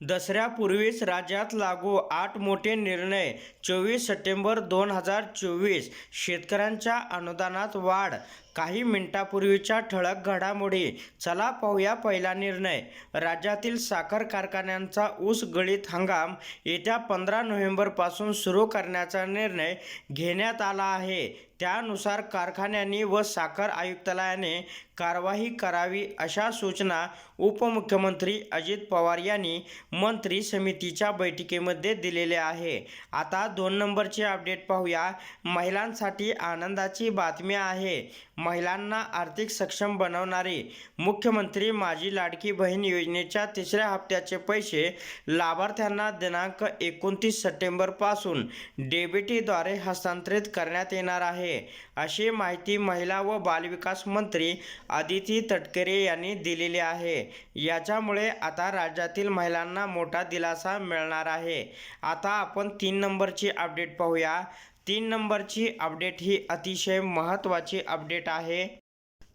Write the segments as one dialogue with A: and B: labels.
A: दसऱ्यापूर्वीच राज्यात लागू आठ मोठे निर्णय चोवीस सप्टेंबर दोन हजार चोवीस. शेतकऱ्यांच्या अनुदानात वाढ काही मिनिटापूर्वीच्या ठळक घडामोडी. चला पाहूया पहिला निर्णय. राज्यातील साखर कारखान्यांचा ऊस गळीत हंगाम येत्या पंधरा नोव्हेंबरपासून सुरू करण्याचा निर्णय घेण्यात आला आहे. त्यानुसार कारखान्यांनी व साखर आयुक्तालयाने कारवाई करावी अशा सूचना उपमुख्यमंत्री अजित पवार यांनी मंत्री समितीच्या बैठकीमध्ये दिलेले आहे. आता दोन नंबरचे अपडेट पाहूया. महिलांसाठी आनंदाची बातमी आहे. महिलांना आर्थिक सक्षम बनवणारी मुख्यमंत्री माझी लाडकी बहीण योजनेच्या तिसऱ्या हप्त्याचे पैसे लाभार्थ्यांना दिनांक एकोणतीस सप्टेंबरपासून डेबिटीद्वारे हस्तांतरित करण्यात येणार आहे. अशी माहिती महिला व बालविकास मंत्री आदिती तटकरे यांनी दिलेली आहे. याच्यामुळे आता राज्यातील महिलांना मोठा दिलासा मिळणार आहे. आता आपण तीन नंबरची अपडेट पाहूया. तीन नंबरची अपडेट ही अतिशय महत्त्वाची अपडेट आहे.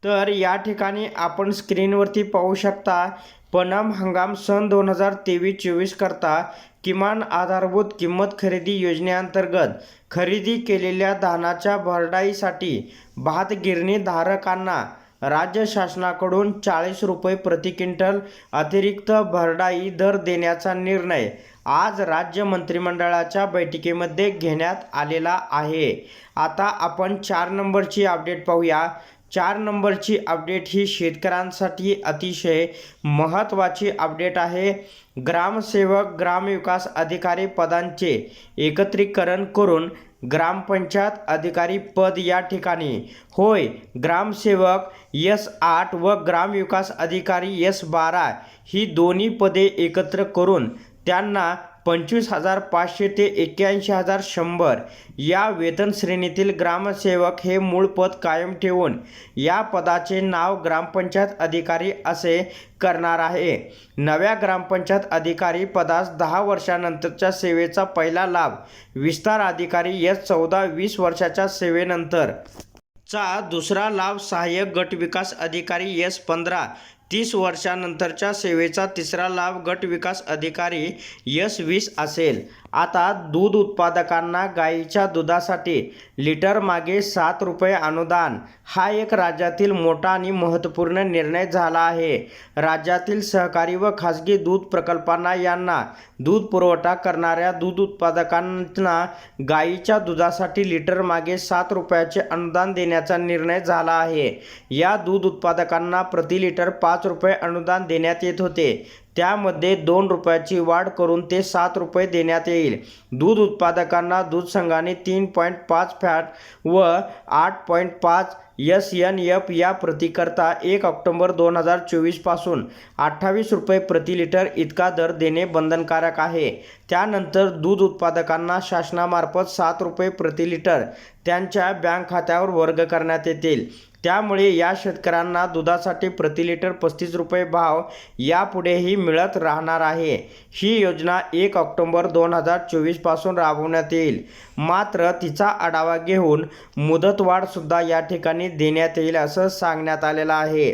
A: तर या ठिकाणी आपण स्क्रीनवरती पाहू शकता पनम हंगाम सन दोन हजार तेवीस चोवीस करता किमान आधारभूत किंमत खरेदी योजनेअंतर्गत खरेदी केलेल्या धानाच्या भरडाईसाठी भात गिरणी धारकांना राज्य शासनाकडून चाळीस रुपये प्रति क्विंटल अतिरिक्त भरडाई दर देण्याचा निर्णय आज राज्य मंत्रिमंडळाच्या बैठकीमध्ये घेण्यात आलेला आहे. आता आपण चार नंबरची अपडेट पाहूया. चार नंबरची अपडेट ही शेतकऱ्यांसाठी अतिशय महत्त्वाची अपडेट आहे. ग्रामसेवक ग्रामविकास अधिकारी पदांचे एकत्रीकरण करून ग्रामपंचायत अधिकारी पद या ठिकाणी. होय ग्रामसेवक यस आठ व ग्रामविकास अधिकारी यस बारा ही दोन्ही पदे एकत्र करून त्यांना पंचवीस हजार पाचशे ते एक्क्याऐंशी हजार शंभर. या वेतन श्रेणीतील ग्रामसेवक हे मूळ पद कायम ठेवून या पदाचे नाव ग्रामपंचायत अधिकारी असे करणार आहे. नव्या ग्रामपंचायत अधिकारी पदास दहा वर्षानंतरच्या सेवेचा पहिला लाभ विस्तार अधिकारी यस चौदा वीस वर्षाच्या सेवेनंतर. चा दुसरा लाभ सहाय्यक गट विकास अधिकारी एस पंधरा तीस वर्षानंतरच्या सेवेचा तिसरा लाभ गट विकास अधिकारी यस वीस असेल. आता दूध उत्पादकांना गाईच्या दुधासाठी लिटर मागे सात रुपये अनुदान. हा एक राज्यातील मोठा आणि महत्त्वपूर्ण निर्णय झाला आहे. राज्यातील सहकारी व खाजगी दूध प्रकल्पांना यांना दूध पुरवठा करणाऱ्या दूध उत्पादकांना गाईच्या दुधासाठी लिटर मागे सात रुपयाचे अनुदान देण्याचा निर्णय झाला आहे. या दूध उत्पादकांना प्रति लिटर पाच रुपये अनुदान देण्यात येत होते. त्यामध्ये दोन रुपयाची वाढ करून ते सात रुपये देण्यात येईल. दूध उत्पादकांना दूध संघाने तीन पॉईंट पाच फॅट व आठ पॉईंट पाच एस एन एफ या प्रतिकरता एक ऑक्टोबर दोन हजार चोवीसपासून अठ्ठावीस रुपये प्रति लिटर इतका दर देणे बंधनकारक आहे. त्यानंतर दूध उत्पादकांना शासनामार्फत सात रुपये प्रति लिटर त्यांच्या बँक खात्यावर वर्ग करण्यात येतील. त्यामुळे या शेतकऱ्यांना दुधासाठी प्रति लिटर पस्तीस रुपये भाव यापुढेही मिळत राहणार आहे. ही योजना एक ऑक्टोबर दोन हजार चोवीसपासून राबवण्यात येईल. मात्र तिचा आढावा घेऊन मुदतवाढसुद्धा या ठिकाणी देण्यात येईल असं सांगण्यात आलेलं आहे.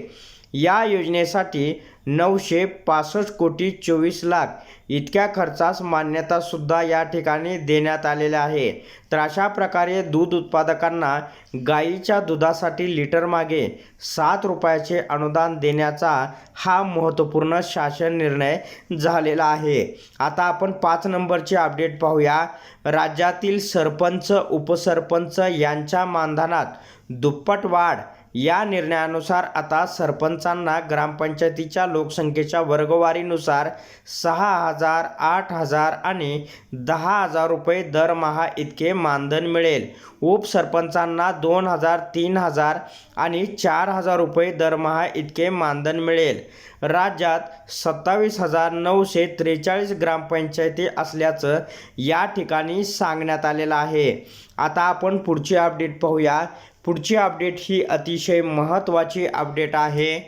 A: या योजनेसाठी नऊशे पासष्ट कोटी चोवीस लाख इतक्या खर्चास मान्यतासुद्धा या ठिकाणी देण्यात आलेल्या आहे. तर अशा प्रकारे दूध उत्पादकांना गाईच्या दुधासाठी लिटर मागे सात रुपयाचे अनुदान देण्याचा हा महत्त्वपूर्ण शासन निर्णय झालेला आहे. आता आपण पाच नंबरचे अपडेट पाहूया. राज्यातील सरपंच उपसरपंच यांच्या मानधनात दुप्पट वाढ या निर्णयानुसार आता सरपंचांना ग्रामपंचायतीच्या लोकसंख्येच्या वर्गवारीनुसार सहा हजार आठ हजार आणि दहा हजार रुपये दरमहा इतके मानधन मिळेल. उपसरपंचांना दोन हजार तीन हजार आणि चार हजार रुपये दरमहा इतके मानधन मिळेल. राज्यात सत्तावीस हजार नऊशे त्रेचाळीस ग्रामपंचायती असल्याचं या ठिकाणी सांगण्यात आलेलं आहे. आता आपण पुढची अपडेट पाहूया. पुढची अपडेट ही अतिशय महत्त्वाची अपडेट आहे.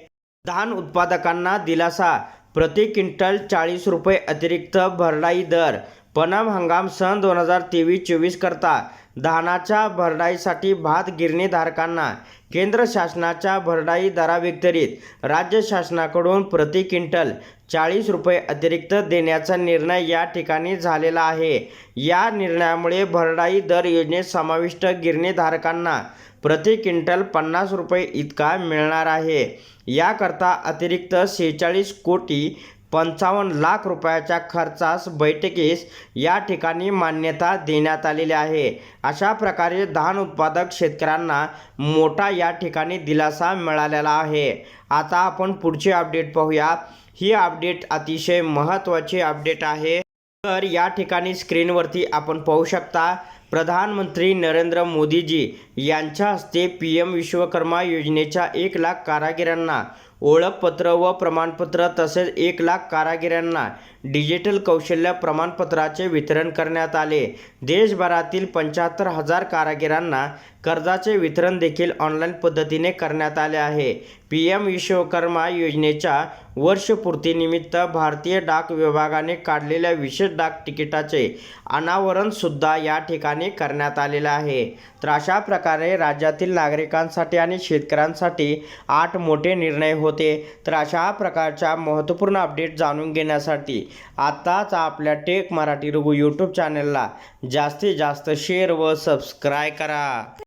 A: धान उत्पादकांना दिलासा. प्रति क्विंटल चाळीस रुपये अतिरिक्त भरडाई दर. पनम हंगाम सन दोन हजार तेवीस चोवीस करता. धानाच्या भरडाईसाठी भात गिरणीधारकांना. केंद्र शासनाच्या भरडाई दराव्यतिरिक्त राज्य शासनाकडून प्रति क्विंटल चाळीस रुपये अतिरिक्त देण्याचा निर्णय या ठिकाणी झालेला आहे. या निर्णयामुळे भरडाई दर योजनेत समाविष्ट गिरणीधारकांना प्रति क्विंटल पन्नास रुपये इतका मिळणार आहे. याकरता अतिरिक्त सेहेचाळीस कोटी पंचावन्न लाख रुपयाच्या खर्चास बैठकीस या ठिकाणी मान्यता देण्यात आलेली आहे. अशा प्रकारे धान उत्पादक शेतकऱ्यांना मोठा या ठिकाणी दिलासा मिळालेला आहे. आता आपण पुढची अपडेट पाहूया. ही अपडेट अतिशय महत्त्वाची अपडेट आहे. तर या ठिकाणी स्क्रीनवरती आपण पाहू शकता प्रधानमंत्री नरेंद्र मोदीजी यांच्या हस्ते पी एम विश्वकर्मा योजनेच्या एक लाख कारागिरांना ओळखपत्र व प्रमाणपत्र तसेच एक लाख कारागिरांना डिजिटल कौशल्य प्रमाणपत्राचे वितरण करण्यात आले. देशभरातील पंच्याहत्तर हजार कारागिरांना कर्जाचे वितरण देखील ऑनलाईन पद्धतीने करण्यात आले आहे. पी एम विश्वकर्मा योजनेच्या वर्षपूर्तीनिमित्त भारतीय डाक विभागाने काढलेल्या विशेष डाक तिकिटाचे अनावरणसुद्धा या ठिकाणी करण्यात आलेला आहे. तर अशा प्रकारे राज्यातील नागरिकांसाठी आणि शेतकऱ्यांसाठी आठ मोठे निर्णय होते. तर अशा प्रकारच्या महत्त्वपूर्ण अपडेट जाणून घेण्यासाठी आत्ताच आपल्या टेक मराठी रघु यूट्यूब चॅनलला जास्तीत जास्त शेअर व सबस्क्राय करा.